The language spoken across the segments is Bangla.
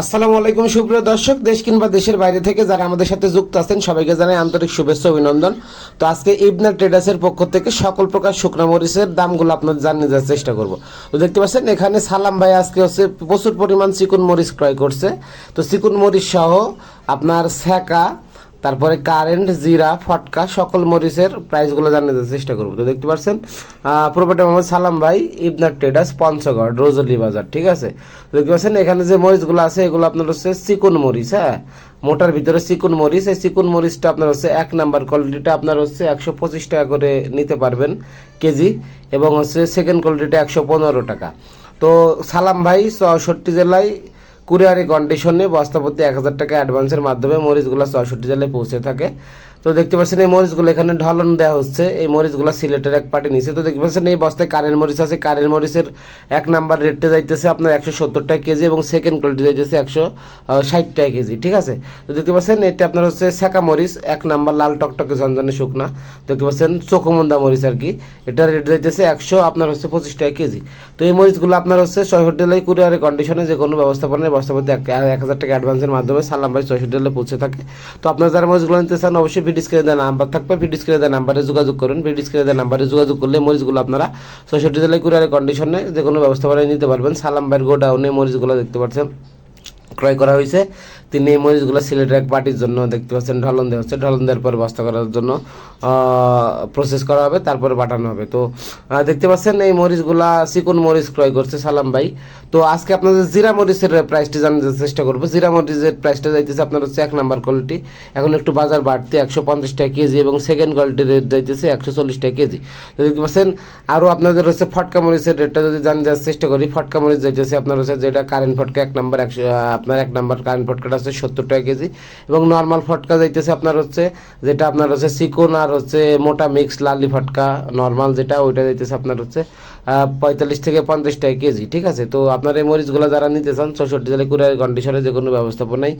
আসসালামু আলাইকুম, সুপ্রিয় দর্শক। দেশ কিংবা দেশের বাইরে থেকে যারা আমাদের সাথে যুক্ত আছেন, সবাইকে জানাই আন্তরিক শুভেচ্ছা অভিনন্দন। তো আজকে ইবনা ট্রেডার্সের পক্ষ থেকে সকল প্রকার শুকনা মরিচের দামগুলো আপনাদের জানিয়ে দেওয়ার চেষ্টা করব। তো দেখতে পাচ্ছেন, এখানে সালাম ভাই আজকে হচ্ছে প্রচুর পরিমাণ চিকুন মরিচ ক্রয় করছে। তো চিকুন মরিচ সহ আপনার ছ্যাঁকা তারপরে কারেন্ট জিরা, ফটকা, সকল মরিচের প্রাইসগুলো দেওয়ার চেষ্টা করব। তো দেখতে পাচ্ছেন প্রোপার্টি মোহাম্মদ সালাম ভাই, ইবনার ট্রেডার্স পঞ্চগড়, রোজলি বাজার, ঠিক আছে? দেখতে পাচ্ছেন, এখানে যে মরিচগুলো আছে, এগুলো আপনার হচ্ছে চিকুন মরিচ হ্যাঁ? মোটার ভিতরে চিকুন মরিচ, এই চিকুন মরিচটা আপনার হচ্ছে এক নাম্বার কোয়ালিটিটা আপনার হচ্ছে একশো পঁচিশ টাকা করে নিতে পারবেন কেজি এবং হচ্ছে সেকেন্ড কোয়ালিটিটা একশো পনেরো টাকা। তো সালাম ভাই চৌষট্টি জেলায় কুরিয়ারি কন্ডিশনে বস্তাপতি এক হাজার টাকা অ্যাডভান্সের মাধ্যমে মরিচগুলো ছয়ষট্টি জেলায় পৌঁছে থাকে। তো দেখতে পাচ্ছেন এই মরিচগুলো এখানে ঢলন দেওয়া হচ্ছে। এই মরিচগুলো সিলেটের এক পার্টি নিচে। তো দেখতে পাচ্ছেন এই বস্তায় কারেন্ট মরিচ আছে। কারেন্ট মরিচের এক নাম্বার রেটটা যাইতেছে আপনার একশো সত্তর টাকা কেজি এবং সেকেন্ড কোয়ালিটি যাইতেছে একশো ষাট টাকা কেজি, ঠিক আছে? তো দেখতে পাচ্ছেন এটা আপনার হচ্ছে সেকা মরিচ, এক নাম্বার লাল টকটকে ঝনঝনে শুকনা। দেখতে পাচ্ছেন চোখমন্দা মরিচ আর কি। এটা রেট যাইতেছে একশো, আপনার হচ্ছে পঁচিশ টাকা কেজি। তো এই মরিচগুলো আপনার হচ্ছে ছয়ষট্টি জেলায় কুরিয়ারের কন্ডিশনে যে কোনো ব্যবস্থাপনায় বস্তাপতি এক হাজার টাকা অ্যাডভান্সের মাধ্যমে সালাম ভাই ছয়ষট্টি জেলায় পৌঁছে থাকে। তো আপনার যারা মরিচগুলো নিতে চান, অবশ্যই ভিডিও স্ক্রিনে দেওয়া নাম্বার থাকবে ভিডিও স্ক্রিনে দেওয়া নাম্বারে যোগাযোগ করুন ভিডিও স্ক্রিনে দেওয়া নাম্বারে যোগাযোগ করলে মরিচগুলো আপনারা ছয়ষট্টি জেলায় কুরিয়ারের কন্ডিশনে যে কোনো ব্যবস্থা বানিয়ে নিতে পারবেন। সালাম ভাইয়ের গোডাউনে মরিচগুলো দেখতে পাচ্ছেন। ক্রয় করা হয়েছে। তিনি এই মরিচগুলো সিলেটের এক পার্টির জন্য দেখতে পাচ্ছেন, ঢলন দেওয়া হচ্ছে। ঢলন দেওয়ার পর বস্তা করার জন্য প্রসেস করা হবে, তারপরে পাঠানো হবে। তো দেখতে পাচ্ছেন এই মরিচগুলা চিকন মরিচ ক্রয় করছে সালাম ভাই। তো আজকে আপনাদের জিরা মরিচের প্রাইসটি জানার চেষ্টা করব। জিরা মরিচের প্রাইসটা যাইতেছে আপনার হচ্ছে এক নাম্বার কোয়ালিটি এখন একটু বাজার বাড়তি, একশো পঞ্চাশ টাকা কেজি এবং সেকেন্ড কোয়ালিটির রেট যাইতেছে একশো চল্লিশ টাকা কেজি। তো দেখতে পাচ্ছেন আরও আপনাদের হচ্ছে ফটকা মরিচের রেটটা যদি জানার চেষ্টা করি, ফটকা মরিচ যাইতেছে আপনার হচ্ছে যেটা কারেন্ট ফটকা, এক নাম্বার একশো আপনার এক নাম্বার কারেন্ট ফটকাটা আছে সত্তর টাকা কেজি। এবং নর্মাল ফটকা যাইতেছে আপনার হচ্ছে, যেটা আপনার হচ্ছে চিকন আর হচ্ছে মোটা মিক্স লালি ফটকা নর্মাল যেটা, ওইটা যাইতেছে আপনার হচ্ছে পঁয়তাল্লিশ থেকে পঞ্চাশ টাকা কেজি, ঠিক আছে? তো আপনার এই মরিচগুলো যারা নিতে চান চৌষট্টি জেলায় কুরিয়ার কন্ডিশনে যে কোনো ব্যবস্থাপনায়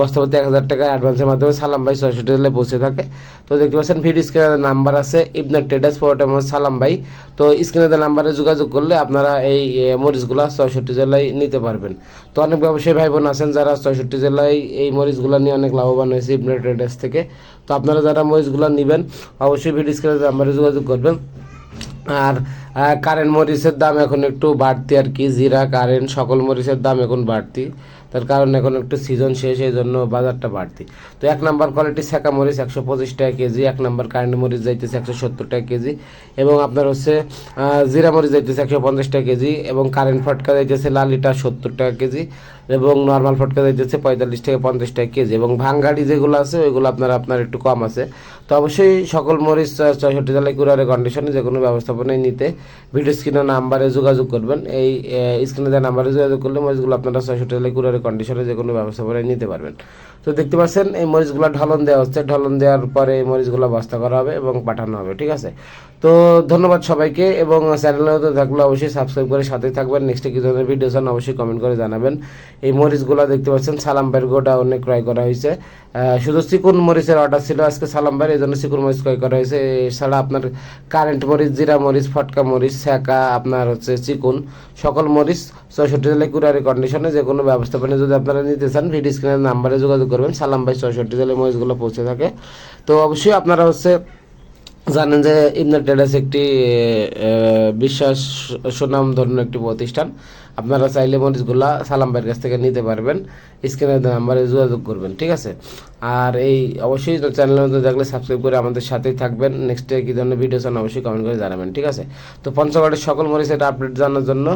বস্তাপতি এক হাজার টাকা অ্যাডভান্সের মাধ্যমে সালাম ভাই চৌষট্টি জেলায় পৌঁছে থাকে। তো দেখতে পাচ্ছেন, ভিডিও স্ক্রিনের নাম্বার আছে ইবনার ট্রেডার্স ফোর্ট সালাম ভাই। তো স্ক্রিনের নাম্বারে যোগাযোগ করলে আপনারা এই মরিচগুলো চৌষট্টি জেলায় নিতে পারবেন। তো অনেক ব্যবসায়ী ভাই বোন আছেন যারা ছয়ষট্টি জেলায় এই মরিচগুলো নিয়ে অনেক লাভবান হয়েছে ইবনার ট্রেডার্স থেকে। তো আপনারা যারা মরিচগুলো নেবেন, অবশ্যই ভিডিও স্ক্রিনের নাম্বারে যোগাযোগ করবেন। আর কারেন্ট মরিচের দাম এখন একটু বাড়তি আর কি, জিরা কারেন্ট সকল মরিচের দাম এখন বাড়তি। তার কারণ এখন একটু সিজন শেষ, এই জন্য বাজারটা বাড়তি। তো এক নাম্বার কোয়ালিটি সেকা মরিচ একশো পঁচিশ টাকা কেজি, এক নাম্বার কারেন্ট মরিচ যাইতেছে একশো সত্তর টাকা কেজি এবং আপনার হচ্ছে জিরা মরিচ যাইতেছে একশো পঞ্চাশ টাকা কেজি এবং কারেন্ট ফটকা যাইতেছে লালিটা সত্তর টাকা কেজি। এবং নর্মাল ফটকা যাইতেছে পঁয়তাল্লিশ থেকে পঞ্চাশ টাকা কেজি এবং ভাঙ্গাড়ি যেগুলো আছে ওইগুলো আপনার আপনার একটু কম আছে। তো অবশ্যই সকল মরিচ আহ, চৌষট্টি জেলায় কুরিয়ারের কন্ডিশনে যে কোনো ব্যবস্থাপনায় নিতে ভিডিও স্ক্রিনের নাম্বারে যোগাযোগ করবেন। এই স্ক্রিনে দেওয়া নাম্বারে যোগাযোগ করলে মরিচগুলো আপনারা চৌষট্টি জেলায় কুরিয়ারের কন্ডিশনে যে কোনো ব্যবস্থাপনায় নিতে পারবেন। তো দেখতে পাচ্ছেন এই মরিচগুলো ঢলন দেওয়া হচ্ছে। ঢলন দেওয়ার পরে এই মরিচগুলো বস্তা করা হবে এবং পাঠানো হবে ঠিক আছে? তো ধন্যবাদ সবাইকে এবং চ্যানেলে থাকলে অবশ্যই সাবস্ক্রাইব করে সাথে থাকবেন। নেক্সটে কী ধরনের ভিডিও চান অবশ্যই কমেন্ট করে জানাবেন। এই মরিচগুলো দেখতে পাচ্ছেন সালাম গোটা অনেক ক্রয় করা হয়েছে। শুধু চিকুন মরিচের অর্ডার ছিল আজকে সালাম এই জন্য চিকুন মরিচ ক্রয় করা হয়েছে। এছাড়া আপনার কারেন্ট মরিচ, জিরা মরিচ, ফটকা মরিচ ছ্যাঁকা আপনার হচ্ছে চিকুন, সকল মরিচ ছয়ষট্টি জেলায় কুরারি কন্ডিশনে যে কোনো ব্যবস্থাপনা যদি আপনারা নিতে চান, ভিডিও স্ক্রিনের নাম্বারে যোগাযোগ করবেন, সালাম ভাই চৌষট্টি জেলায় মরিচগুলো পৌঁছে থাকে। তো অবশ্যই আপনারা হচ্ছে জানেন যে ইবনা ট্রেডার্স একটি বিশ্বাস সুনাম ধরনের একটি প্রতিষ্ঠান। আপনারা চাইলে মরিচগুলা সালাম ভাইয়ের কাছ থেকে নিতে পারবেন। স্ক্রিনের নাম্বারে যোগাযোগ করবেন, ঠিক আছে? আর এই অবশ্যই চ্যানেলের মধ্যে দেখলে সাবস্ক্রাইব করে আমাদের সাথেই থাকবেন। নেক্সটে কী ধরনের ভিডিও চান অবশ্যই কমেন্ট করে জানাবেন, ঠিক আছে? তো পঞ্চগড়ের সকল মরিচ মরিচের আপডেট জানার জন্য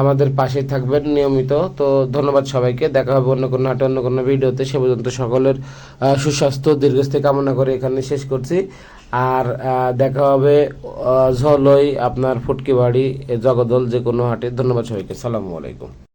আমাদের পাশেই থাকবেন নিয়মিত। তো ধন্যবাদ সবাইকে। দেখা হবে অন্য কোনো হাটে অন্য কোনো ভিডিওতে সে পর্যন্ত সকলের সুস্বাস্থ্য, দীর্ঘস্থায়ী কামনা করে এখানে শেষ করছি। আর দেখা হবে ঝলই আপনার ফুটকি বাড়ি জগদল যে কোনো হাটে। ধন্যবাদ সবাইকে। সালামু আলাইকুম।